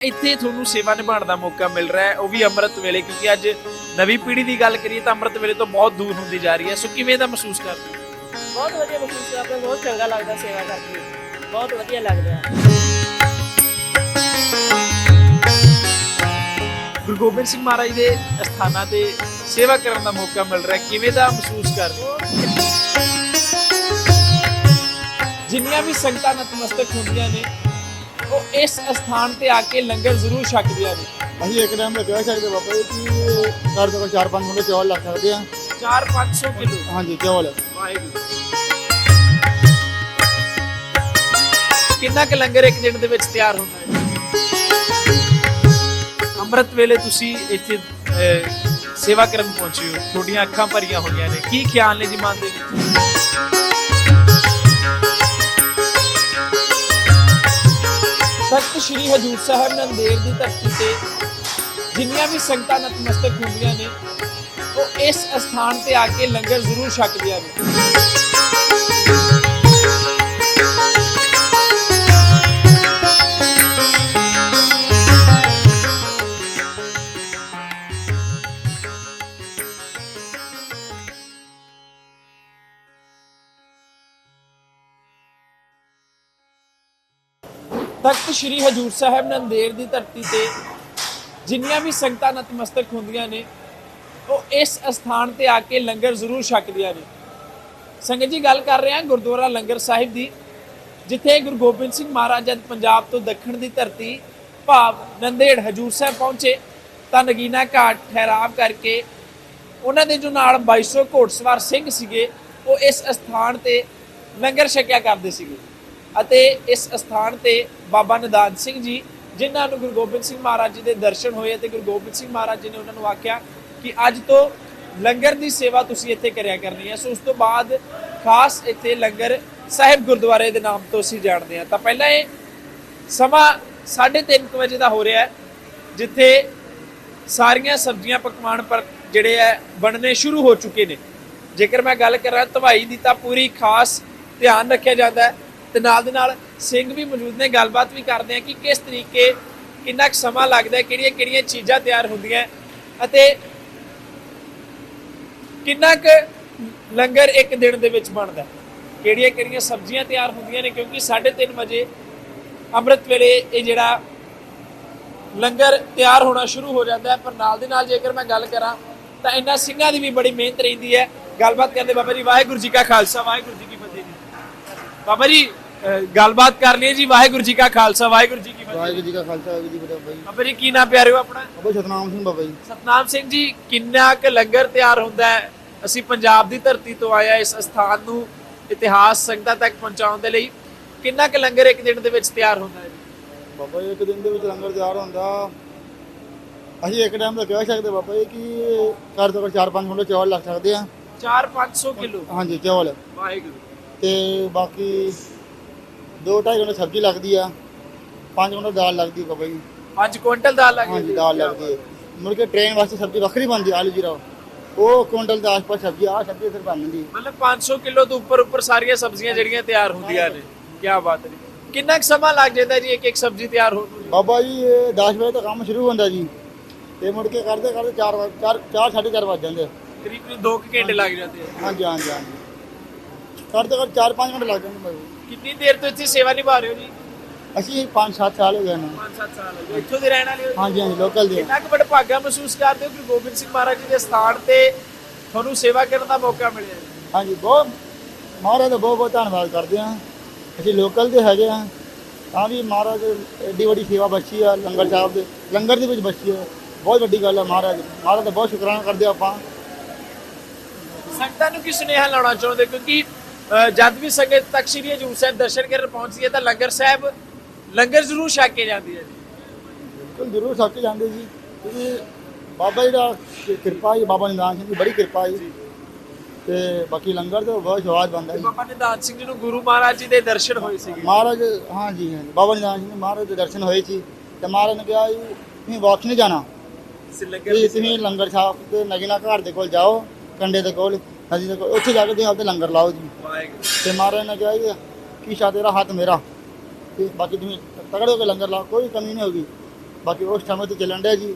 ਇੱਥੇ ਤੁਹਾਨੂੰ ਸੇਵਾ ਨਿਭਾਉਣ ਦਾ ਮੌਕਾ ਮਿਲ ਰਿਹਾ ਹੈ ਉਹ ਵੀ ਅੰਮ੍ਰਿਤ ਵੇਲੇ ਕਿਉਂਕਿ ਅੱਜ ਨਵੀਂ ਪੀੜ੍ਹੀ ਦੀ ਗੱਲ ਕਰੀਏ ਤਾਂ ਅੰਮ੍ਰਿਤ ਵੇਲੇ ਤੋਂ ਬਹੁਤ ਦੂਰ ਹੁੰਦੀ ਜਾ ਰਹੀ ਹੈ। ਸੋ ਕਿਵੇਂ ਦਾ ਮਹਿਸੂਸ ਕਰਦੇ ਹੋ? ਬਹੁਤ ਵਧੀਆ ਮਹਿਸੂਸ ਕਰਦਾ ਬਹੁਤ ਚੰਗਾ ਲੱਗਦਾ ਸੇਵਾ ਕਰਕੇ। ਬਹੁਤ ਵਧੀਆ ਲੱਗਦਾ ਗੁਰੂ ਗੋਬਿੰਦ ਸਿੰਘ ਮਹਾਰਾਜ ਦੇ ਅਸਥਾਨਾਂ ਤੇ ਸੇਵਾ ਕਰਨ ਦਾ ਮੌਕਾ ਮਿਲ ਰਿਹਾ ਹੈ। ਕਿਵੇਂ ਦਾ ਮਹਿਸੂਸ ਕਰਦੇ ਹੋ? ਜਿੰਨੀਆਂ ਵੀ ਸੰਗਤਾਂ ਨਤਮਸਤਕ ਹੁੰਦੀਆਂ ਨੇ ਉਹ ਇਸ ਅਸਥਾਨ ਤੇ ਆ ਕੇ ਲੰਗਰ ਜ਼ਰੂਰ ਛਕਦੀਆਂ ਨੇ ਅਸੀਂ ਇੱਕ ਟਾਈਮ ਦਾ ਕਹਿ ਸਕਦੇ ਬਾਬਾ ਜੀ ਕਿ ਘਰ ਤੋਂ 4-5 ਮੁੰਡੇ ਚੌਲ ਲੱਗ ਸਕਦੇ ਆ 4-500 ਕਿਲੋ ਹਾਂਜੀ ਚੌਲ ਕਿੰਨਾ ਕੁ ਲੰਗਰ ਇੱਕ ਦਿਨ ਦੇ ਵਿੱਚ ਤਿਆਰ ਹੁੰਦਾ ਹੈ ਅੰਮ੍ਰਿਤ ਵੇਲੇ ਤੁਸੀਂ ਇੱਥੇ ਅਹ, ਸੇਵਾ ਕਰਨ ਪਹੁੰਚੇ ਹੋ ਤੁਹਾਡੀਆਂ ਅੱਖਾਂ ਭਰੀਆਂ ਹੋਈਆਂ ਨੇ ਕੀ ਖਿਆਲ ਨੇ ਜੀ ਮਨ ਦੇ ਵਿੱਚ ਤਖਤ ਸ੍ਰੀ ਹਜੂਰ ਸਾਹਿਬ ਨੰਦੇੜ ਦੀ ਧਰਤੀ ਤੇ ਜਿੰਨੀਆਂ ਵੀ ਸੰਗਤਾਂ ਨਤਮਸਤਕ ਹੁੰਦੀਆਂ ਨੇ, ਉਹ ਇਸ ਅਸਥਾਨ ਤੇ ਆ ਕੇ ਲੰਗਰ ਜ਼ਰੂਰ ਛਕਦੀਆਂ ਨੇ। ਤਖਤ ਸ੍ਰੀ ਹਜੂਰ ਸਾਹਿਬ ਨੰਦੇੜ ਦੀ ਧਰਤੀ ਤੇ ਜਿੰਨੀਆਂ ਵੀ ਸੰਗਤਾਂ ਨਤਮਸਤਕ ਹੁੰਦੀਆਂ ਨੇ, ਉਹ ਇਸ ਅਸਥਾਨ ਤੇ ਆ ਕੇ ਲੰਗਰ ਜ਼ਰੂਰ ਛਕਦੀਆਂ ਨੇ। ਸੰਗਤ ਜੀ, ਗੱਲ ਕਰ ਰਹੇ ਹਾਂ ਗੁਰਦੁਆਰਾ ਲੰਗਰ ਸਾਹਿਬ ਦੀ, ਜਿੱਥੇ ਗੁਰੂ ਗੋਬਿੰਦ ਸਿੰਘ ਮਹਾਰਾਜ ਜਦ ਪੰਜਾਬ ਤੋਂ ਦੱਖਣ ਦੀ ਧਰਤੀ ਭਾਵ ਨੰਦੇੜ ਹਜੂਰ ਸਾਹਿਬ ਪਹੁੰਚੇ, ਤਾਂ ਨਗੀਨਾ ਘਾਟ ਠਹਿਰਾਵ ਕਰਕੇ ਉਹਨਾਂ ਦੇ ਜੋ ਨਾਲ 2200 ਘੋੜਸਵਾਰ ਸਿੰਘ ਸੀਗੇ, ਉਹ ਇਸ ਅਸਥਾਨ ਤੇ ਲੰਗਰ ਛਕਿਆ ਕਰਦੇ ਸੀਗੇ। ਅਤੇ ਇਸ ਅਸਥਾਨ ਤੇ ਬਾਬਾ ਨਦਾਨ ਸਿੰਘ ਜੀ, ਜਿਨ੍ਹਾਂ ਨੂੰ ਗੁਰੂ ਗੋਬਿੰਦ ਸਿੰਘ ਮਹਾਰਾਜ ਜੀ ਦੇ ਦਰਸ਼ਨ ਹੋਏ ਤੇ ਗੁਰੂ ਗੋਬਿੰਦ ਸਿੰਘ ਮਹਾਰਾਜ ਜੀ ਨੇ ਉਹਨਾਂ ਨੂੰ ਆਖਿਆ ਕਿ ਅੱਜ ਤੋਂ ਲੰਗਰ ਦੀ ਸੇਵਾ ਤੁਸੀਂ ਇੱਥੇ ਕਰਿਆ ਕਰਨੀ ਹੈ। ਸੋ ਉਸ ਤੋਂ ਬਾਅਦ ਖਾਸ ਇੱਥੇ ਲੰਗਰ ਸਾਹਿਬ ਗੁਰਦੁਆਰੇ ਦੇ ਨਾਮ ਤੋਂ ਅਸੀਂ ਜਾਣਦੇ ਹਾਂ। ਤਾਂ ਪਹਿਲਾਂ ਇਹ ਸਮਾਂ 3:30 ਵਜੇ ਦਾ ਹੋ ਰਿਹਾ ਹੈ, ਜਿੱਥੇ ਸਾਰੀਆਂ ਸਬਜ਼ੀਆਂ ਪਕਵਾਨ ਪਰ ਜਿਹੜੇ ਹੈ, ਬਣਨੇ ਸ਼ੁਰੂ ਹੋ ਚੁੱਕੇ ਨੇ। ਜੇਕਰ ਮੈਂ ਗੱਲ ਕਰਾਂ ਧਵਾਈ ਦੀ ਤਾਂ ਪੂਰੀ ਖਾਸ ਧਿਆਨ ਰੱਖਿਆ ਜਾਂਦਾ ਹੈ ਤੇ ਨਾਲ ਦੇ ਨਾਲ ਸਿੰਘ ਵੀ ਮੌਜੂਦ ਨੇ, ਗੱਲਬਾਤ ਵੀ ਕਰਦੇ ਆ ਕਿ ਕਿਸ ਤਰੀਕੇ ਕਿੰਨਾ ਕੁ ਸਮਾਂ ਲੱਗਦਾ ਕਿਹੜੀਆਂ ਕਿਹੜੀਆਂ ਚੀਜ਼ਾਂ ਤਿਆਰ ਹੁੰਦੀਆਂ ਅਤੇ ਕਿੰਨਾ ਕੁ ਲੰਗਰ ਇੱਕ ਦਿਨ ਦੇ ਵਿੱਚ ਬਣਦਾ ਕਿਹੜੀਆਂ ਕਿਹੜੀਆਂ ਸਬਜ਼ੀਆਂ ਤਿਆਰ ਹੁੰਦੀਆਂ ਨੇ, ਕਿਉਂਕਿ 3:30 ਵਜੇ ਅੰਮ੍ਰਿਤ ਵੇਲੇ ਇਹ ਜਿਹੜਾ ਲੰਗਰ ਤਿਆਰ ਹੋਣਾ ਸ਼ੁਰੂ ਹੋ ਜਾਂਦਾ ਹੈ, ਪਰ ਨਾਲ ਦੇ ਨਾਲ ਜੇਕਰ ਮੈਂ ਗੱਲ ਕਰਾਂ ਤਾਂ ਇਹਨਾਂ ਸਿੰਘਾਂ ਦੀ ਵੀ ਬੜੀ ਮਿਹਨਤ ਰਹਿੰਦੀ ਹੈ। ਗੱਲਬਾਤ ਕਰਦੇ ਬਾਬਾ ਜੀ, ਵਾਹਿਗੁਰੂ ਜੀ ਕਾ ਖਾਲਸਾ, ਵਾਹਿਗੁਰੂ ਜੀ ਕੀ ਫਤਿਹ ਜੀ। ਬਾਬਾ ਜੀ ਗੱਲਬਾਤ ਕਰ ਲਈ ਜੀ ਵਾਹਿਗੁਰੂ ਜੀ ਕਾ ਖਾਲਸਾ ਵਾਹਿਗੁਰੂ ਜੀ ਕੀ ਫਤਿਹ। ਵਾਹਿਗੁਰੂ ਜੀ ਕਾ ਖਾਲਸਾ ਵਾਹਿਗੁਰੂ ਜੀ ਕੀ ਫਤਿਹ ਜੀ ਬਾਬਾ ਜੀ ਕੀ ਨਾਮ ਪਿਆਰਿਓ ਆਪਣਾ? ਬਾਬਾ ਸਤਨਾਮ ਸਿੰਘ ਬਾਬਾ ਜੀ। ਸਤਨਾਮ ਸਿੰਘ ਜੀ ਕਿੰਨਾ ਕੁ ਲੰਗਰ ਤਿਆਰ ਹੁੰਦਾ ਹੈ? ਅਸੀਂ ਪੰਜਾਬ ਦੀ ਧਰਤੀ ਤੋਂ ਆਇਆ ਇਸ ਸਥਾਨ ਨੂੰ ਇਤਿਹਾਸ ਸੰਗਤਾਂ ਤੱਕ ਪਹੁੰਚਾਉਣ ਦੇ ਲਈ। ਕਿੰਨਾ ਕੁ ਲੰਗਰ ਇੱਕ ਦਿਨ ਦੇ ਵਿੱਚ ਤਿਆਰ ਹੁੰਦਾ ਹੈ ਜੀ? ਬਾਬਾ ਜੀ ਇੱਕ ਦਿਨ ਦੇ ਵਿੱਚ ਲੰਗਰ ਤਿਆਰ ਹੁੰਦਾ। ਅਸੀਂ ਇੱਕ ਟਾਈਮ ਦਾ ਕਹਿ ਸਕਦੇ ਬਾਬਾ ਜੀ ਕਿ ਘਰ ਤੋਂ 4-5 ਮੁੰਡੇ ਚੌਲ ਲੱਗ ਸਕਦੇ ਆ। 4-500 ਕਿਲੋ? ਹਾਂਜੀ ਚੌਲ। ਵਾਹਿਗੁਰੂ। ਤੇ ਬਾਕੀ 2-2.5 ਕੁਇੰਟਲ ਸਬਜ਼ੀ ਲੱਗਦੀ ਆ 5 ਕੁਇੰਟਲ ਦਾਲ ਲੱਗਦੀ ਬਾਬਾ ਜੀ 5 ਕੁਇੰਟਲ ਦਾਲ ਲੱਗ ਹਾਂਜੀ ਦਾਲ ਲੱਗਦੀ ਹੈ ਮੁੜ ਕੇ ਟ੍ਰੇਨ ਵਾਸਤੇ ਸਬਜ਼ੀ ਵੱਖਰੀ ਬਣਦੀ ਆਲੂ ਜੀਰਾ। ਉਹ ਕੁਇੰਟਲ ਦੇ ਆਸ-ਪਾਸ ਸਬਜ਼ੀ ਆ ਸਬਜ਼ੀ ਫਿਰ ਬਣ ਜਾਂਦੀ ਮਤਲਬ 500 ਕਿਲੋ ਤੋਂ ਉੱਪਰ ਉੱਪਰ ਸਾਰੀਆਂ ਸਬਜ਼ੀਆਂ ਜਿਹੜੀਆਂ ਤਿਆਰ ਹੁੰਦੀਆਂ ਨੇ। ਕੀ ਬਾਤ ਹੈ। ਕਿੰਨਾ ਕੁ ਸਮਾਂ ਲੱਗ ਜਾਂਦਾ ਜੀ ਇੱਕ ਇੱਕ ਸਬਜ਼ੀ ਤਿਆਰ ਹੋਣ ਨੂੰ? ਬਾਬਾ ਜੀ ਇਹ 10 ਵਜੇ ਤੋਂ ਕੰਮ ਸ਼ੁਰੂ ਹੁੰਦਾ ਜੀ। ਤੇ ਮੁੜ ਕੇ ਕਰਦੇ ਕਰਦੇ 4 ਵਜੇ 4 4 4:30 ਵੱਜ ਜਾਂਦੇ ਕਰੀਬ ਕਰੀਬ 2 ਘੰਟੇ ਲੱਗ ਜਾਂਦੇ ਆ। ਹਾਂਜੀ ਹਾਂਜੀ ਹਾਂਜੀ। ਕਰਦੇ ਕਰਦੇ 4-5 ਘੰਟੇ ਲੱਗ ਜਾਂਦੇ ਬਾਬਾ। ਕਿੰਨੀ ਦੇਰ ਤੋਂ ਇੱਥੇ ਸੇਵਾ ਨਿਭਾ ਰਹੇ ਹੋ ਜੀ? ਅਸੀਂ 5-7 ਸਾਲ ਹੋ ਗਏ ਨੇ। 5-7 ਸਾਲ ਹੋ ਗਏ। ਇੱਥੋਂ ਦੇ ਰਹਿਣ ਵਾਲੇ ਹੋ ਹਾਂਜੀ ਹਾਂਜੀ ਲੋਕਲ ਦੇ। ਕਿੰਨਾ ਕੁ ਵਡਭਾਗਾ ਮਹਿਸੂਸ ਕਰਦੇ ਹੋ ਕਿ ਗੋਬਿੰਦ ਸਿੰਘ ਮਹਾਰਾਜ ਜੀ ਦੇ ਸਥਾਨ ਤੇ ਤੁਹਾਨੂੰ ਸੇਵਾ ਕਰਨ ਦਾ ਮੌਕਾ ਮਿਲਿਆ ਹੈ ਹਾਂਜੀ ਬਹੁਤ ਮਹਾਰਾਜ ਦਾ ਬਹੁਤ ਬਹੁਤ ਧੰਨਵਾਦ ਕਰਦੇ ਹਾਂ। ਅਸੀਂ ਲੋਕਲ ਦੇ ਹੈਗੇ ਆ ਤਾਂ ਵੀ ਮਹਾਰਾਜ ਐਡੀ ਵੱਡੀ ਸੇਵਾ ਬਖਸ਼ੀ ਆ ਲੰਗਰ ਸਾਹਿਬ ਦੇ। ਲੰਗਰ ਦੇ ਵਿੱਚ ਬਖਸ਼ੀ ਹੈ ਬਹੁਤ ਵੱਡੀ ਗੱਲ ਹੈ ਮਹਾਰਾਜ। ਮਹਾਰਾਜ ਦਾ ਬਹੁਤ ਸ਼ੁਕਰਾਨਾ ਕਰਦੇ ਹਾਂ ਆਪਾਂ। ਸੰਗਤਾਂ ਨੂੰ ਕੀ ਸੁਨੇਹਾ ਲਾਉਣਾ ਚਾਹੁੰਦੇ ਕਿਉਂਕਿ ਜਦ ਵੀ ਸੰਗਤ ਤਖਤ ਸ੍ਰੀ ਹਜੂਰ ਸਾਹਿਬ ਦਰਸ਼ਨ ਕਰਨ ਪਹੁੰਚਦੀ ਹੈ ਤਾਂ ਲੰਗਰ ਸਾਹਿਬ ਲੰਗਰ ਜ਼ਰੂਰ ਛਕ ਕੇ ਜਾਂਦੀ ਹੈ ਬਿਲਕੁਲ ਜ਼ਰੂਰ ਸੱਚ ਜਾਂਦੇ ਜੀ। ਕਿਉਂਕਿ ਬਾਬਾ ਜੀ ਦਾ ਕਿ- ਕਿਰਪਾ ਜੀ ਬਾਬਾ ਨਿਦਾਨ ਸਿੰਘ ਦੀ ਬੜੀ ਕਿਰਪਾ ਜੀ। ਤੇ ਬਾਕੀ ਲੰਗਰ ਤੇ ਬਹੁਤ ਸਵਾਦ ਬਣਦਾ ਜੀ। ਬਾਬਾ ਨਿਧਾਨ ਸਿੰਘ ਜੀ ਨੂੰ ਗੁਰੂ ਮਹਾਰਾਜ ਜੀ ਦੇ ਦਰਸ਼ਨ ਹੋਏ ਸੀਗੇ। ਮਹਾਰਾਜ ਹਾਂ ਜੀ ਹਾਂ ਜੀ, ਬਾਬਾ ਨਿਦਾਨ ਸਿੰਘ ਮਹਾਰਾਜ ਦੇ ਦਰਸ਼ਨ ਹੋਏ ਸੀ। ਤੇ ਮਹਾਰਾਜ ਨੇ ਕਿਹਾ ਜੀ ਤੁਸੀਂ ਵਾਪਸ ਨਹੀਂ ਜਾਣਾ। ਤੁਸੀਂ ਲੰਗਰ ਸਾਹਿਬ ਦੇ ਨਗੀਨਾ ਘਾਟ ਦੇ ਕੋਲ ਜਾਓ ਕੰਡੇ ਦੇ ਕੋਲ। ਨਦੀ ਦੇ ਕੋਲ ਉੱਥੇ ਜਾ ਕੇ ਤੁਸੀਂ ਆਪਦੇ ਲੰਗਰ ਲਾਓ ਜੀ। ਵਾਹਿਗੁਰੂ। ਤੇ ਮਹਾਰਾਜ ਨੇ ਕਿਹਾ ਜੀ ਕੀ ਸ਼ਾ ਤੇਰਾ ਹੱਥ ਮੇਰਾ? ਤੇ ਬਾਕੀ ਤੁਸੀਂ ਤਗੜੇ ਹੋ ਕੇ ਲੰਗਰ ਲਾਓ ਕੋਈ ਕਮੀ ਨਹੀਂ ਹੋਗੀ ਬਾਕੀ ਉਸ ਸਮੇਂ ਤੋਂ ਚੱਲਣ ਡਿਆ ਜੀ।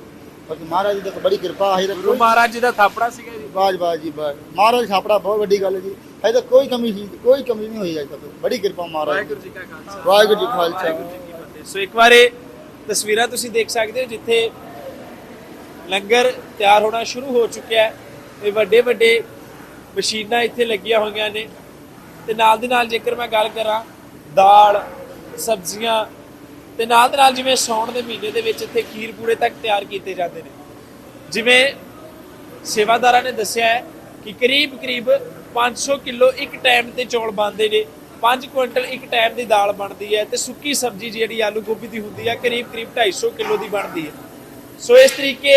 ਬਾਕੀ ਮਹਾਰਾਜ ਦੀ ਤਾਂ ਬੜੀ ਕਿਰਪਾ ਹੈ ਗੁਰੂ ਮਹਾਰਾਜ ਜੀ ਦਾ ਥਾਪੜਾ ਸੀਗਾ ਜੀ। ਬਾਜ ਬਾਜ ਜੀ ਬਾਜ ਮਹਾਰਾਜ ਛਾਪੜਾ ਬਹੁਤ ਵੱਡੀ ਗੱਲ ਹੈ ਜੀ। ਅਜੇ ਤੱਕ ਕੋਈ ਕਮੀ ਸੀ ਕੋਈ ਕਮੀ ਨਹੀਂ ਹੋਈ ਅਜੇ ਤੱਕ। ਬੜੀ ਕਿਰਪਾ ਮਹਾਰਾਜ ਦੀ। ਵਾਹਿਗੁਰੂ ਜੀ ਕਾ ਖਾਲਸਾ। ਵਾਹਿਗੁਰੂ ਜੀ ਕਾ ਖਾਲਸਾ। ਵਾਹਿਗੁਰੂ ਜੀ ਕੀ ਫਤਿਹ। ਸੋ ਇੱਕ ਵਾਰ ਇਹ ਤਸਵੀਰਾਂ ਤੁਸੀਂ ਦੇਖ ਸਕਦੇ ਹੋ ਜਿੱਥੇ ਲੰਗਰ ਤਿਆਰ ਹੋਣਾ ਸ਼ੁਰੂ ਹੋ ਚੁੱਕਿਆ ਹੈ। ਇਹ ਵੱਡੇ ਵੱਡੇ ਮਸ਼ੀਨਾਂ ਇੱਥੇ ਲੱਗੀਆਂ ਹੋਈਆਂ ਨੇ। ਤੇ ਨਾਲ ਦੀ ਨਾਲ ਜੇਕਰ ਮੈਂ ਗੱਲ ਕਰਾਂ, ਦਾਲ, ਸਬਜ਼ੀਆਂ, ਤੇ ਨਾਲ ਦੇ ਨਾਲ ਜਿਵੇਂ ਸੌਣ ਦੇ ਮਹੀਨੇ ਦੇ ਵਿੱਚ ਇੱਥੇ ਖੀਰ ਪੂਰੇ ਤੱਕ ਤਿਆਰ ਕੀਤੇ ਜਾਂਦੇ ਨੇ। ਜਿਵੇਂ ਸੇਵਾਦਾਰਾਂ ਨੇ ਦੱਸਿਆ ਹੈ ਕਿ ਕਰੀਬ ਕਰੀਬ 500 ਕਿਲੋ ਇੱਕ ਟਾਈਮ ਤੇ ਚੌਲ ਬਣਦੇ ਨੇ। 5 ਕੁਇੰਟਲ ਇੱਕ ਟਾਈਮ ਦੀ ਦਾਲ ਬਣਦੀ ਹੈ ਤੇ ਸੁੱਕੀ ਸਬਜ਼ੀ ਜਿਹੜੀ ਆਲੂ ਗੋਭੀ ਦੀ ਹੁੰਦੀ ਹੈ ਕਰੀਬ ਕਰੀਬ 250 ਕਿਲੋ ਦੀ ਬਣਦੀ ਹੈ। ਸੋ ਇਸ ਤਰੀਕੇ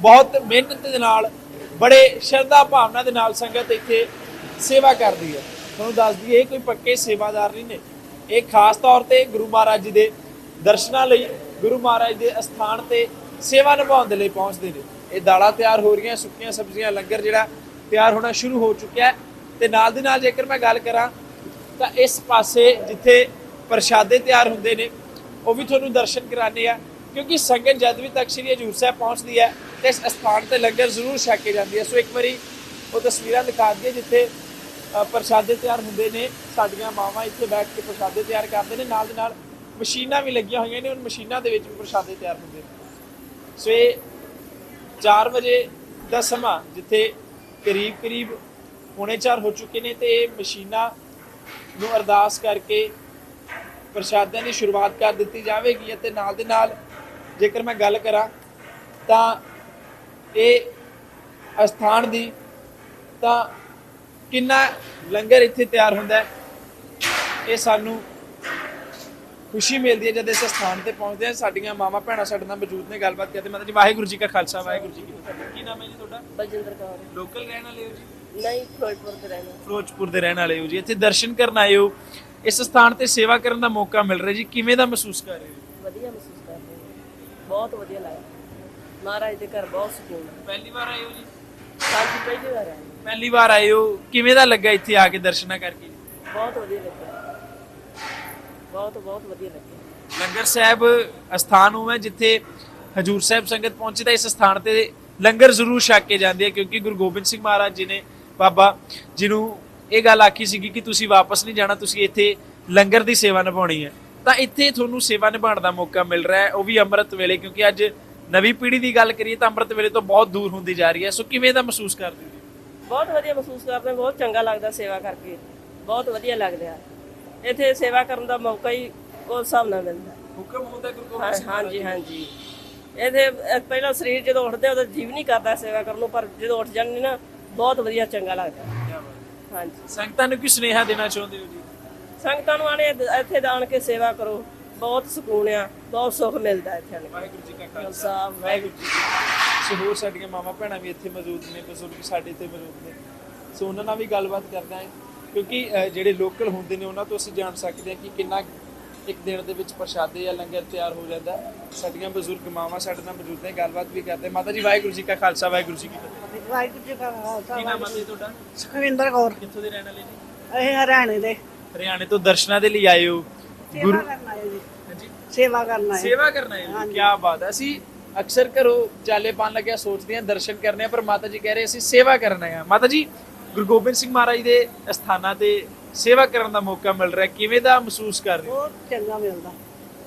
ਬਹੁਤ ਮਿਹਨਤ ਦੇ ਨਾਲ ਬੜੇ ਸ਼ਰਧਾ ਭਾਵਨਾ ਦੇ ਨਾਲ ਸੰਗਤ ਇੱਥੇ ਸੇਵਾ ਕਰਦੀ ਹੈ। ਤੁਹਾਨੂੰ ਦੱਸ ਦਈਏ, ਇਹ ਕੋਈ ਪੱਕੇ ਸੇਵਾਦਾਰ ਨਹੀਂ ਨੇ। ਇਹ ਖਾਸ ਤੌਰ ਤੇ ਗੁਰੂ ਮਹਾਰਾਜ ਜੀ ਦੇ ਦਰਸ਼ਨਾਂ ਲਈ, ਗੁਰੂ ਮਹਾਰਾਜ ਦੇ ਅਸਥਾਨ ਤੇ ਸੇਵਾ ਨਿਭਾਉਣ ਦੇ ਲਈ ਪਹੁੰਚਦੇ ਨੇ। ਇਹ ਦਾਲਾਂ ਤਿਆਰ ਹੋ ਰਹੀਆਂ, ਸੁੱਕੀਆਂ ਸਬਜ਼ੀਆਂ, ਲੰਗਰ ਜਿਹੜਾ ਤਿਆਰ ਹੋਣਾ ਸ਼ੁਰੂ ਹੋ ਚੁੱਕਿਆ ਹੈ। ਤੇ ਨਾਲ ਦੀ ਨਾਲ ਜੇਕਰ ਮੈਂ ਗੱਲ ਕਰਾਂ, ਤਾਂ ਇਸ ਪਾਸੇ ਜਿੱਥੇ ਪ੍ਰਸ਼ਾਦੇ ਤਿਆਰ ਹੁੰਦੇ ਨੇ, ਉਹ ਵੀ ਤੁਹਾਨੂੰ ਦਰਸ਼ਨ ਕਰਾਣੇ ਆ। ਕਿਉਂਕਿ ਸੰਗਤ ਜਦ ਵੀ ਤੱਕ ਸ੍ਰੀ ਹਜੂਰ ਸਾਹਿਬ ਪਹੁੰਚਦੀ ਹੈ ਤੇ ਇਸ ਸਥਾਨ ਤੇ ਲੰਗਰ ਜ਼ਰੂਰ ਛਕ ਕੇ ਜਾਂਦੀ ਹੈ। ਸੋ ਇੱਕ ਵਾਰੀ ਉਹ ਤਸਵੀਰਾਂ ਦਿਖਾ ਦਈਏ ਜਿੱਥੇ ਪ੍ਰਸ਼ਾਦੇ ਤਿਆਰ ਹੁੰਦੇ ਨੇ। ਸਾਡੀਆਂ ਮਾਵਾਂ ਇੱਥੇ ਬੈਠ ਕੇ ਪ੍ਰਸ਼ਾਦੇ ਤਿਆਰ ਕਰਦੇ ਨੇ। ਨਾਲ ਦੇ ਨਾਲ ਮਸ਼ੀਨਾਂ ਵੀ ਲੱਗੀਆਂ ਹੋਈਆਂ ਨੇ। ਉਹਨਾਂ ਮਸ਼ੀਨਾਂ ਦੇ ਵਿੱਚ ਵੀ ਪ੍ਰਸ਼ਾਦੇ ਤਿਆਰ ਹੁੰਦੇ ਨੇ। ਸੋ ਇਹ 4 ਵਜੇ ਦਾ ਸਮਾਂ, ਜਿੱਥੇ ਕਰੀਬ ਕਰੀਬ ਪੌਣੇ 4 ਹੋ ਚੁੱਕੇ ਨੇ ਤੇ ਇਹ ਮਸ਼ੀਨਾਂ ਨੂੰ ਅਰਦਾਸ ਕਰਕੇ ਪ੍ਰਸ਼ਾਦਿਆਂ ਦੀ ਸ਼ੁਰੂਆਤ ਕਰ ਦਿੱਤੀ ਜਾਵੇਗੀ ਅਤੇ ਨਾਲ ਦੇ ਨਾਲ ਜੇਕਰ ਮੈਂ ਗੱਲ ਕਰਾਂ ਤਾਂ ਇਹ ਅਸਥਾਨ ਦੀ ਤਾਂ ਕਿੰਨਾ ਲੰਗਰ ਇੱਥੇ ਤਿਆਰ ਹੁੰਦਾ ਹੈ ਇਹ ਸਾਨੂੰ ਖੁਸ਼ੀ ਮਿਲਦੀ ਹੈ ਜਦ ਇਸ ਸਥਾਨ ਤੇ ਪਹੁੰਚਦੇ ਹਾਂ। ਸਾਡੀਆਂ ਮਾਵਾਂ ਭੈਣਾਂ ਸਾਡੇ ਨਾਲ ਮੌਜੂਦ ਨੇ ਗੱਲਬਾਤ ਕਰਦੇ ਮਾਤਾ ਜੀ ਵਾਹਿਗੁਰੂ ਜੀ ਕਾ ਖਾਲਸਾ ਵਾਹਿਗੁਰੂ ਜੀ ਕੀ ਫਤਿਹ। ਕੀ ਨਾਮ ਹੈ ਜੀ ਤੁਹਾਡਾ? ਬਲਜਿੰਦਰ ਕੌਰ। ਲੋਕਲ ਰਹਿਣ ਵਾਲੇ ਹੋ ਜੀ? ਨਹੀਂ ਫਿਰੋਜ਼ਪੁਰ ਤੇ ਰਹਿਣਾ ਫਿਰੋਜ਼ਪੁਰ ਦੇ ਰਹਿਣ ਵਾਲੇ ਹੋ ਜੀ। ਇੱਥੇ ਦਰਸ਼ਨ ਕਰਨ ਆਏ ਹੋ। ਇਸ ਸਥਾਨ ਤੇ ਸੇਵਾ ਕਰਨ ਦਾ ਮੌਕਾ ਮਿਲ ਰਿਹਾ ਜੀ। ਕਿਵੇਂ ਦਾ ਮਹਿਸੂਸ ਕਰ ਰਹੇ ਹੋ? ਵਧੀਆ ਮਹਿਸੂਸ ਬਹੁਤ ਵਧੀਆ ਲੱਗਦਾ ਮਹਾਰਾਜ ਦੇ ਘਰ ਬਹੁਤ ਸਕੂਨ ਹੈ। ਪਹਿਲੀ ਵਾਰ ਆਏ ਹੋ ਜੀ? ਸਾਡੀ ਪਹਿਲੀ ਵਾਰ ਆਏ। ਪਹਿਲੀ ਵਾਰ ਆਏ ਹੋ। ਕਿਵੇਂ ਦਾ ਲੱਗਾ ਇੱਥੇ ਆ ਕੇ ਦਰਸ਼ਨਾਂ ਕਰਕੇ? ਬਹੁਤ ਵਧੀਆ ਲੱਗਿਆ ਬਹੁਤ ਬਹੁਤ ਵਧੀਆ ਲੱਗਿਆ ਲੰਗਰ ਸਾਹਿਬ ਅਸਥਾਨ ਉਹ ਹੈ ਜਿੱਥੇ ਹਜੂਰ ਸਾਹਿਬ ਸੰਗਤ ਪਹੁੰਚੀ ਤਾਂ ਇਸ ਸਥਾਨ ਤੇ ਲੰਗਰ ਜ਼ਰੂਰ ਛਕ ਕੇ ਜਾਂਦੀ ਹੈ ਕਿਉਂਕਿ ਗੁਰੂ ਗੋਬਿੰਦ ਸਿੰਘ ਮਹਾਰਾਜ ਜੀ ਨੇ ਬਾਬਾ ਜਿਹਨੂੰ ਇਹ ਗੱਲ ਆਖੀ ਸੀਗੀ ਕਿ ਤੁਸੀਂ ਵਾਪਸ ਨਹੀਂ ਜਾਣਾ ਤੁਸੀਂ ਇੱਥੇ ਲੰਗਰ ਦੀ ਸੇਵਾ ਨਿਭਾਉਣੀ ਹੈ। ਤਾਂ ਇੱਥੇ ਤੁਹਾਨੂੰ ਸੇਵਾ ਨਿਭਾਉਣ ਦਾ ਮੌਕਾ ਮਿਲ ਰਿਹਾ ਹੈ ਉਹ ਵੀ ਅੰਮ੍ਰਿਤ ਵੇਲੇ ਕਿਉਂਕਿ ਅੱਜ ਨਵੀਂ ਪੀੜ੍ਹੀ ਦੀ ਗੱਲ ਕਰੀਏ ਤਾਂ ਅੰਮ੍ਰਿਤ ਵੇਲੇ ਤੋਂ ਬਹੁਤ ਦੂਰ ਹੁੰਦੀ ਜਾ ਰਹੀ ਹੈ। ਸੋ ਕਿਵੇਂ ਦਾ ਮਹਿਸੂਸ ਕਰਦੇ ਹੋ? ਬਹੁਤ ਵਧੀਆ ਮਹਿਸੂਸ ਕਰਦੇ ਬਹੁਤ ਚੰਗਾ ਲੱਗਦਾ ਸੇਵਾ ਕਰਕੇ। ਬਹੁਤ ਵਧੀਆ ਲੱਗਦਾ ਇੱਥੇ ਸੇਵਾ ਕਰਨ ਦਾ ਮੌਕਾ ਹੀ ਉਸ ਹਿਸਾਬ ਨਾਲ ਮਿਲਦਾ। ਹੁਕਮ ਹੁੰਦਾ ਗੁਰੂ ਹਾਂ- ਗੋਬਿੰਦ ਸਿੰਘ ਹਾਂਜੀ ਹਾਂਜੀ। ਇਹਦੇ ਪਹਿਲਾਂ ਸਰੀਰ ਜਦੋਂ ਉੱਠਦੇ ਉਦੋਂ ਜੀਵ ਨਹੀਂ ਕਰਦਾ ਸੇਵਾ ਕਰਨ ਨੂੰ ਪਰ ਜਦੋਂ ਉੱਠ ਜਾਂਦੇ ਨਾ ਬਹੁਤ ਵਧੀਆ ਚੰਗਾ ਲੱਗਦਾ। ਹਾਂਜੀ। ਸੰਗਤਾਂ ਨੂੰ ਕੀ ਸੁਨੇਹਾ ਦੇਣਾ ਚਾਹੁੰਦੇ ਹੋ ਜੀ? ਸੰਗਤਾਂ ਨੂੰ ਆਣੇ ਇੱਥੇ ਆਣ ਕੇ ਸੇਵਾ ਕਰੋ। ਬਹੁਤ ਸਕੂਨ ਆ ਬਹੁਤ ਸੁੱਖ ਮਿਲਦਾ ਇੱਥੇ ਆਣ ਕੇ। ਵਾਹਿਗੁਰੂ ਜੀ ਕਾ ਖਾਲਸਾ। ਵਾਹਿਗੁਰੂ ਜੀ ਕੀ ਫਤਿਹ। ਸੋ ਹੋਰ ਸਾਡੀਆਂ ਮਾਵਾਂ ਭੈਣਾਂ ਵੀ ਇੱਥੇ ਮੌਜੂਦ ਨੇ ਬਜ਼ੁਰਗ ਸਾਡੇ ਇੱਥੇ ਮੌਜੂਦ ਨੇ। ਸੋ ਉਹਨਾਂ ਨਾਲ ਵੀ ਗੱਲਬਾਤ ਕਰਦਾ ਹੈ ਕਿਉਂਕਿ ਜਿਹੜੇ ਲੋਕਲ ਹੁੰਦੇ ਨੇ ਉਹਨਾਂ ਤੋਂ ਅਸੀਂ ਜਾਣ ਸਕਦੇ ਹਾਂ ਕਿ ਕਿੰਨਾ ਇੱਕ ਦਿਨ ਦੇ ਵਿੱਚ ਪ੍ਰਸ਼ਾਦੇ ਜਾਂ ਲੰਗਰ ਤਿਆਰ ਹੋ ਜਾਂਦਾ। ਸਾਡੀਆਂ ਬਜ਼ੁਰਗ ਮਾਵਾਂ ਸਾਡੇ ਨਾਲ ਮੌਜੂਦ ਨੇ ਗੱਲਬਾਤ ਵੀ ਕਰਦੇ ਮਾਤਾ ਜੀ ਵਾਹਿਗੁਰੂ ਜੀ ਕਾ ਖਾਲਸਾ ਵਾਹਿਗੁਰੂ ਜੀ ਕੀ ਫਤਿਹ। ਵਾਹਿਗੁਰੂ ਜੀ ਕਾ ਖਾਲਸਾ ਕੀ ਨਾਮ ਹੈ ਤੁਹਾਡਾ? ਸੁਖਵਿੰਦਰ ਕੌਰ। ਕਿੱਥੋਂ ਦੇ ਰਹਿਣ ਵਾਲੇ ਜੀ ਅਸੀਂ ਹਰਿਆਣੇ ਦੇ। ਹਰਿਆਣੇ ਤੋਂ ਦਰਸ਼ਨਾਂ ਦੇ ਲਈ ਆਏ ਹੋ? ਸੇਵਾ ਗੁਰੂ ਕਰਨ ਆਏ ਜੀ। ਹਾਂਜੀ। ਸੇਵਾ ਕਰਨ ਆਏ। ਸੇਵਾ ਕਰਨਾ ਹੈ? ਕੀ ਬਾਤ ਹੈ। ਅਸੀਂ ਅਕਸਰ ਘਰੋਂ ਚਾਲੇ ਪਾਣ ਲੱਗਿਆ ਸੋਚਦੇ ਹਾਂ ਦਰਸ਼ਨ ਕਰਨੇ ਆ ਪਰ ਮਾਤਾ ਜੀ ਕਹਿ ਰਹੇ ਅਸੀਂ ਸੇਵਾ ਕਰਨਾ ਹੈ। ਮਾਤਾ ਜੀ ਗੁਰੂ ਗੋਬਿੰਦ ਸਿੰਘ ਮਹਾਰਾਜ ਦੇ ਅਸਥਾਨਾਂ ਤੇ ਸੇਵਾ ਕਰਨ ਦਾ ਮੌਕਾ ਮਿਲ ਰਿਹਾ। ਕਿਵੇਂ ਦਾ ਮਹਿਸੂਸ ਕਰ ਰਹੇ ਹੋ? ਬਹੁਤ ਚੰਗਾ ਮਿਲਦਾ।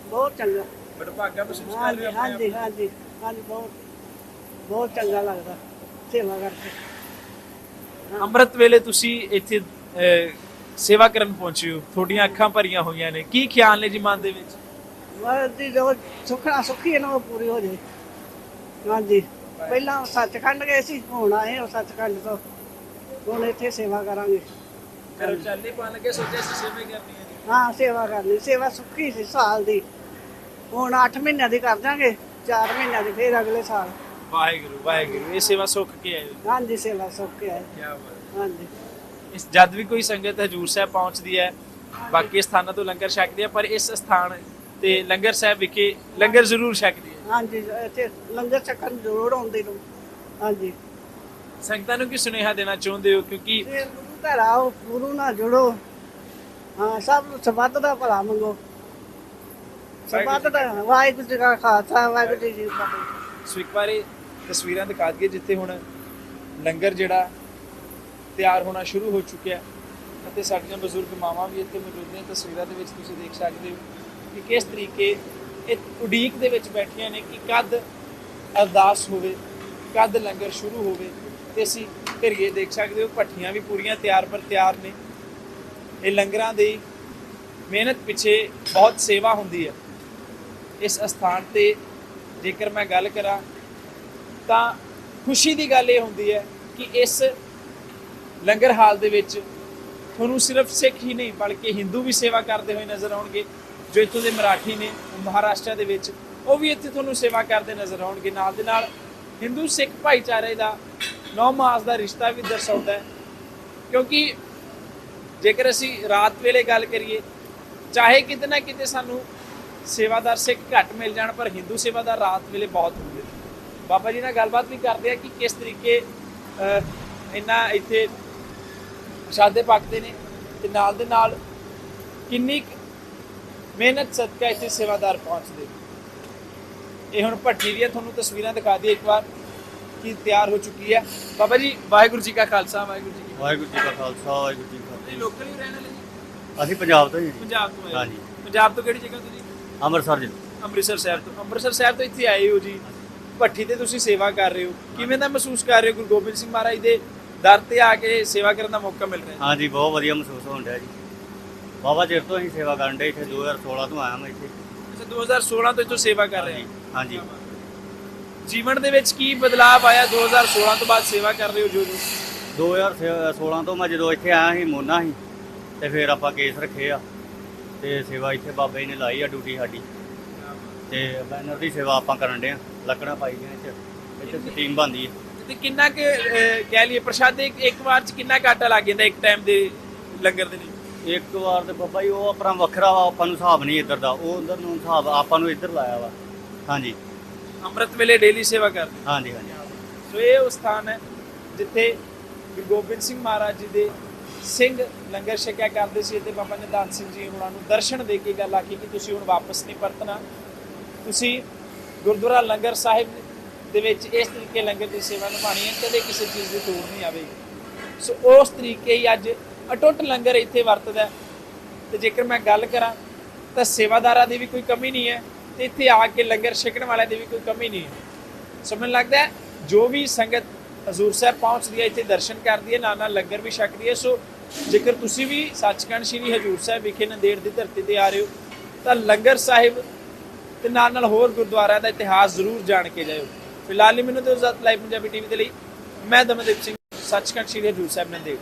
ਬਹੁਤ ਚੰਗਾ। ਬੜਾ ਭਾਗਾ ਮਹਿਸੂਸ ਕਰ ਰਹੇ ਹੋ ਹਾਂਜੀ ਹਾਂਜੀ ਹਾਂਜੀ ਬਹੁਤ ਬਹੁਤ ਚੰਗਾ ਲੱਗਦਾ ਸੇਵਾ ਕਰਕੇ? ਅੰਮ੍ਰਿਤ ਵੇਲੇ ਤੁਸੀਂ ਇੱਥੇ ਸੇਵਾ ਕਰਨ ਪਹੁੰਚੇ ਹੋ ਤੁਹਾਡੀਆਂ ਅੱਖਾਂ ਭਰੀਆਂ ਹੋਈਆਂ ਨੇ। ਕੀ ਖਿਆਲ ਨੇ ਜੀ ਮਨ ਦੇ ਵਿੱਚ? ਮਰਦੀ ਜੋ ਸੁਖਣਾ ਸੁਖੀ ਨਾ ਉਹ ਪੂਰੀ ਹੋ ਜੇ। ਹਾਂਜੀ। ਪਹਿਲਾਂ ਸੱਚਖੰਡ ਗਏ ਸੀ ਹੁਣ ਆਏ ਹਾਂ ਸੱਚਖੰਡ ਤੋਂ। ਹੁਣ ਇੱਥੇ ਸੇਵਾ ਕਰਾਂਗੇ। ਘਰੋਂ ਚਾਲੇ ਪਾਣ ਲੱਗੇ ਸੋਚਿਆ ਸੀ ਸੇਵਾ ਹੀ ਕਰਨੀ ਹੈ ਜੀ। ਹਾਂ ਸੇਵਾ ਕਰਨੀ। ਸੇਵਾ ਸੁੱਖੀ ਸੀ ਸਾਲ ਦੀ। ਹੁਣ 8 ਮਹੀਨਿਆਂ ਦੀ ਕਰ ਦਾਂਗੇ 4 ਮਹੀਨਿਆਂ ਦੀ ਫੇਰ ਅਗਲੇ ਸਾਲ। ਵਾਹਿਗੁਰੂ ਵਾਹਿਗੁਰੂ। ਇਹ ਸੇਵਾ ਸੁੱਖ ਕੇ ਆਏ ਹੋ। ਹਾਂਜੀ ਸੇਵਾ ਸੁੱਖ ਕੇ ਆਏ। ਕੀ ਬਾਤ ਹਾਂਜੀ। ਇਸ ਜਦ ਵੀ ਕੋਈ ਸੰਗਤ ਹਜੂਰ ਸਾਹਿਬ ਪਹੁੰਚਦੀ ਹੈ ਬਾਕੀ ਸਥਾਨਾਂ ਤੋਂ ਲੰਗਰ ਛਕਦੀ ਹੈ ਪਰ ਇਸ ਸਥਾਨ ਤੇ ਲੰਗਰ ਸਾਹਿਬ ਵਿਖੇ ਲੰਗਰ ਜ਼ਰੂਰ ਛਕਦੀ ਹੈ ਹਾਂਜੀ ਇੱਥੇ ਲੰਗਰ ਛਕਣ ਜ਼ਰੂਰ ਆਉਂਦੇ ਨੂੰ। ਹਾਂਜੀ। ਸੰਗਤਾਂ ਨੂੰ ਕੀ ਸੁਨੇਹਾ ਦੇਣਾ ਚਾਹੁੰਦੇ ਹੋ? ਕਿਉਂਕਿ ਗੁਰੂ ਘਰ ਆਓ ਗੁਰੂ ਨਾਲ ਜੁੜੋ। ਹਾਂ ਸਭ ਨੂੰ ਸਬੱਧ ਦਾ ਭਲਾ ਮੰਗੋ। ਸਬਤ ਦਾ ਵਾਹਿਗੁਰੂ ਜੀ ਕਾ ਖਾਲਸਾ ਵਾਹਿਗੁਰੂ ਜੀ ਕੀ ਫਤਿਹ। ਤਸਵੀਰਾਂ ਦਿਖਾ ਦਈਏ ਜਿੱਥੇ ਹੁਣ ਲੰਗਰ ਜਿਹੜਾ ਤਿਆਰ ਹੋਣਾ ਸ਼ੁਰੂ ਹੋ ਚੁੱਕਿਆ ਅਤੇ ਸਾਡੀਆਂ ਬਜ਼ੁਰਗ ਮਾਵਾਂ ਵੀ ਇੱਥੇ ਮੌਜੂਦ ਨੇ। ਤਸਵੀਰਾਂ ਦੇ ਵਿੱਚ ਤੁਸੀਂ ਦੇਖ ਸਕਦੇ ਹੋ ਕਿ ਕਿਸ ਤਰੀਕੇ ਇਹ ਉਡੀਕ ਦੇ ਵਿੱਚ ਬੈਠੀਆਂ ਨੇ ਕਿ ਕਦ ਅਰਦਾਸ ਹੋਵੇ, ਕਦ ਲੰਗਰ ਸ਼ੁਰੂ ਹੋਵੇ। ਤੇ ਅਸੀਂ ਘਰੀਏ ਦੇਖ ਸਕਦੇ ਹੋ, ਭੱਠੀਆਂ ਵੀ ਪੂਰੀਆਂ ਤਿਆਰ ਪਰ ਤਿਆਰ ਨੇ। ਇਹ ਲੰਗਰਾਂ ਦੀ ਮਿਹਨਤ ਪਿੱਛੇ ਬਹੁਤ ਸੇਵਾ ਹੁੰਦੀ ਹੈ। ਇਸ ਅਸਥਾਨ ਤੇ ਜੇਕਰ ਮੈਂ ਗੱਲ ਕਰਾਂ, ਤਾਂ ਖੁਸ਼ੀ ਦੀ ਗੱਲ ਇਹ ਹੁੰਦੀ ਹੈ ਕਿ ਇਸ ਲੰਗਰ ਹਾਲ ਦੇ ਵਿੱਚ ਤੁਹਾਨੂੰ ਸਿਰਫ ਸਿੱਖ ਹੀ ਨਹੀਂ, ਬਲਕਿ ਹਿੰਦੂ ਵੀ ਸੇਵਾ ਕਰਦੇ ਹੋਏ ਨਜ਼ਰ ਆਉਣਗੇ, ਜੋ ਇੱਥੋਂ ਦੇ ਮਰਾਠੀ ਨੇ, ਮਹਾਰਾਸ਼ਟਰ ਦੇ ਵਿੱਚ, ਉਹ ਵੀ ਇੱਥੇ ਤੁਹਾਨੂੰ ਸੇਵਾ ਕਰਦੇ ਨਜ਼ਰ ਆਉਣਗੇ। ਨਾਲ ਦੇ ਨਾਲ ਹਿੰਦੂ ਸਿੱਖ ਭਾਈਚਾਰੇ ਦਾ ਨੌ ਮਾਸ ਦਾ ਰਿਸ਼ਤਾ ਵੀ ਦਰਸਾਉਂਦਾ ਹੈ। ਕਿਉਂਕਿ ਜੇਕਰ ਅਸੀਂ ਰਾਤ ਵੇਲੇ ਗੱਲ ਕਰੀਏ, ਚਾਹੇ ਕਿਤੇ ਨਾ ਕਿਤੇ ਸਾਨੂੰ ਸੇਵਾਦਾਰ ਸਿੱਖ ਘੱਟ ਮਿਲ ਜਾਣ, ਪਰ ਹਿੰਦੂ ਸੇਵਾਦਾਰ ਰਾਤ ਵੇਲੇ ਬਹੁਤ ਹੁੰਦੇ ਨੇ। ਬਾਬਾ ਜੀ ਨਾਲ ਗੱਲਬਾਤ ਵੀ ਕਰਦੇ ਆ ਕਿ ਕਿਸ ਤਰੀਕੇ ਇੰਨਾ ਇੱਥੇ ਪ੍ਰਸ਼ਾਦੇ ਪੱਕਦੇ ਨੇ ਤੇ ਨਾਲ ਦੇ ਨਾਲ ਕਿੰਨੀ ਮਿਹਨਤ ਸਦਕਾ ਇੱਥੇ ਸੇਵਾਦਾਰ ਪਹੁੰਚਦੇ ਇਹ ਹੁਣ ਭੱਠੀ ਦੀਆਂ ਤੁਹਾਨੂੰ ਤਸਵੀਰਾਂ ਦਿਖਾ ਦਈਏ ਇੱਕ ਵਾਰ ਕਿ ਤਿਆਰ ਹੋ ਚੁੱਕੀ ਹੈ ਬਾਬਾ ਜੀ ਵਾਹਿਗੁਰੂ ਜੀ ਕਾ ਖਾਲਸਾ ਵਾਹਿਗੁਰੂ ਜੀ ਕੀ ਵਾਹਿਗੁਰੂ ਜੀ ਕਾ ਖਾਲਸਾ ਵਾਹਿਗੁਰੂ ਜੀ ਕੀ ਫਤਿਹ। ਲੋਕਲ ਹੀ ਰਹਿਣ ਵਾਲੇ ਜੀ ਅਸੀਂ ਪੰਜਾਬ ਤੋਂ ਹੀ ਪੰਜਾਬ ਤੋਂ ਆਏ ਹੋ? ਹਾਂਜੀ। ਪੰਜਾਬ ਤੋਂ ਕਿਹੜੀ ਜਗ੍ਹਾ ਤੋਂ ਜੀ? ਅੰਮ੍ਰਿਤਸਰ ਜੀ। ਅੰਮ੍ਰਿਤਸਰ ਸਾਹਿਬ ਤੋਂ। ਅੰਮ੍ਰਿਤਸਰ ਸਾਹਿਬ ਤੋਂ ਇੱਥੇ ਆਏ ਹੋ ਜੀ। ਭੱਠੀ ਤੇ ਤੁਸੀਂ ਸੇਵਾ ਕਰ ਰਹੇ ਹੋ। ਕਿਵੇਂ ਦਾ ਮਹਿਸੂਸ ਕਰ ਰਹੇ ਹੋ ਗੁਰੂ ਗੋਬਿੰਦ ਸਿੰਘ ਮਹਾਰਾਜ ਦੇ ਦਰ ਤੇ ਆ ਕੇ ਸੇਵਾ ਕਰਨ ਦਾ ਮੌਕਾ ਮਿਲ ਰਿਹਾ। ਹਾਂਜੀ ਬਹੁਤ ਵਧੀਆ ਮਹਿਸੂਸ ਹੋਣ ਡਿਆ ਜੀ। ਬਾਬਾ ਚਿਰ ਤੋਂ ਅਸੀਂ ਸੇਵਾ ਕਰਨ ਦੇ ਇੱਥੇ 2016 ਤੋਂ ਆਇਆ ਮੈਂ ਇੱਥੇ। ਅੱਛਾ 2016 ਤੋਂ ਇੱਥੋਂ ਸੇਵਾ ਕਰ ਰਹੇ ਹੋ? ਹਾਂਜੀ ਜੀਵਨ ਦੇ ਵਿੱਚ ਕੀ ਬਦਲਾਅ ਆਇਆ 2016 ਤੋਂ ਬਾਅਦ ਸੇਵਾ ਕਰ ਰਹੇ ਹੋ ਜੋ ਜੋ? 2016 ਤੋਂ ਮੈਂ ਜਦੋਂ ਇੱਥੇ ਆਇਆ ਸੀ ਮੋਨਾ ਸੀ ਤੇ ਫਿਰ ਆਪਾਂ ਕੇਸ ਰੱਖੇ ਆ। ਤੇ ਸੇਵਾ ਇੱਥੇ ਬਾਬਾ ਜੀ ਨੇ ਲਾਈ ਆ ਡਿਊਟੀ ਸਾਡੀ। ਤੇ ਬੈਨਰ ਦੀ ਸੇਵਾ ਆਪਾਂ ਕਰਨ ਦੇ ਆ ਲੱਕੜਾਂ ਪਾਈ ਦੀਆਂ ਇੱਥੇ। ਇੱਥੇ ਟੀਮ ਬੰਦੀ ਹੈ ਤੇ ਕਿੰਨਾ ਕਿ ਕਹਿ ਲਈਏ ਪ੍ਰਸ਼ਾਦੇ ਇੱਕ- ਵਾਰ ਚ ਕਿੰਨਾ ਘਾਟਾ ਲੱਗ ਜਾਂਦਾ ਇੱਕ ਟਾਈਮ ਦੇ ਲੰਗਰ ਦੇ ਲਈ? ਇੱਕ ਵਾਰ ਤੇ ਬਾਬਾ ਜੀ ਉਹ ਆਪਣਾ ਵੱਖਰਾ ਵਾ ਆਪਾਂ ਨੂੰ ਹਿਸਾਬ ਨਹੀਂ ਇੱਧਰ ਦਾ। ਉਹ ਉਧਰ ਨੂੰ ਹਿਸਾਬ ਆਪਾਂ ਨੂੰ ਇੱਧਰ ਲਾਇਆ ਵਾ। ਹਾਂਜੀ। ਅੰਮ੍ਰਿਤ ਵੇਲੇ ਡੇਲੀ ਸੇਵਾ ਕਰਦੇ। ਹਾਂਜੀ ਹਾਂਜੀ। ਸੋ ਇਹ ਉਹ ਸਥਾਨ ਹੈ ਜਿੱਥੇ ਗੁਰੂ ਗੋਬਿੰਦ ਸਿੰਘ ਮਹਾਰਾਜ ਜੀ ਦੇ ਸਿੰਘ ਲੰਗਰ ਛਕਿਆ ਕਰਦੇ ਸੀ ਤੇ ਬਾਬਾ ਨਿਧਾਨ ਸਿੰਘ ਜੀ ਉਹਨਾਂ ਨੂੰ ਦਰਸ਼ਨ ਦੇ ਕੇ ਗੱਲ ਆਖੀ ਕਿ ਤੁਸੀਂ ਹੁਣ ਵਾਪਸ ਨਹੀਂ ਪਰਤਣਾ। ਤੁਸੀਂ ਗੁਰਦੁਆਰਾ ਲੰਗਰ ਸਾਹਿਬ ਦੇ ਵਿੱਚ ਇਸ ਤਰੀਕੇ ਲੰਗਰ ਦੀ ਸੇਵਾ ਨਿਭਾਣੀ ਹੈ, ਕਦੇ ਕਿਸੇ ਚੀਜ਼ ਦੀ ਤੋੜ ਨਹੀਂ ਆਵੇਗੀ। ਸੋ ਉਸ ਤਰੀਕੇ ਹੀ ਅੱਜ ਅਟੁੱਟ ਲੰਗਰ ਇੱਥੇ ਵਰਤਦਾ ਹੈ। ਤੇ ਜੇਕਰ ਮੈਂ ਗੱਲ ਕਰਾਂ, ਤਾਂ ਸੇਵਾਦਾਰਾਂ ਦੀ ਵੀ ਕੋਈ ਕਮੀ ਨਹੀਂ ਹੈ ਤੇ ਇੱਥੇ ਆ ਕੇ ਲੰਗਰ ਛਕਣ ਵਾਲਿਆਂ ਦੀ ਵੀ ਕੋਈ ਕਮੀ ਨਹੀਂ ਹੈ। ਸੋ ਮੈਨੂੰ ਲੱਗਦਾ ਜੋ ਵੀ ਸੰਗਤ ਹਜ਼ੂਰ ਸਾਹਿਬ ਪਹੁੰਚਦੀ ਹੈ, ਇੱਥੇ ਦਰਸ਼ਨ ਕਰਦੀ ਹੈ ਨਾਲ ਨਾਲ ਲੰਗਰ ਵੀ ਛਕਦੀ ਹੈ। ਸੋ ਜੇਕਰ ਤੁਸੀਂ ਵੀ ਸੱਚਖੰਡ ਸ੍ਰੀ ਹਜ਼ੂਰ ਸਾਹਿਬ ਵਿਖੇ ਨੰਦੇੜ ਦੀ ਧਰਤੀ ਤੇ ਆ ਰਹੇ ਹੋ, ਤਾਂ ਲੰਗਰ ਸਾਹਿਬ ਤੇ ਨਾਲ ਨਾਲ ਹੋਰ ਗੁਰਦੁਆਰਿਆਂ ਦਾ ਇਤਿਹਾਸ ਜ਼ਰੂਰ ਜਾਣ ਕੇ ਜਾਇਓ। ਫਿਲਹਾਲ ਲਈ ਮੈਨੂੰ ਤੇ ਉਜ਼ਾਤ ਲਾਈਵ ਪੰਜਾਬੀ ਟੀਵੀ ਦੇ ਲਈ, ਮੈਂ ਦਮਨਦੀਪ ਸਿੰਘ, ਸੱਚਖੰਡ ਸ੍ਰੀ ਹਜ਼ੂਰ ਸਾਹਿਬ ਨੰਦੇੜ।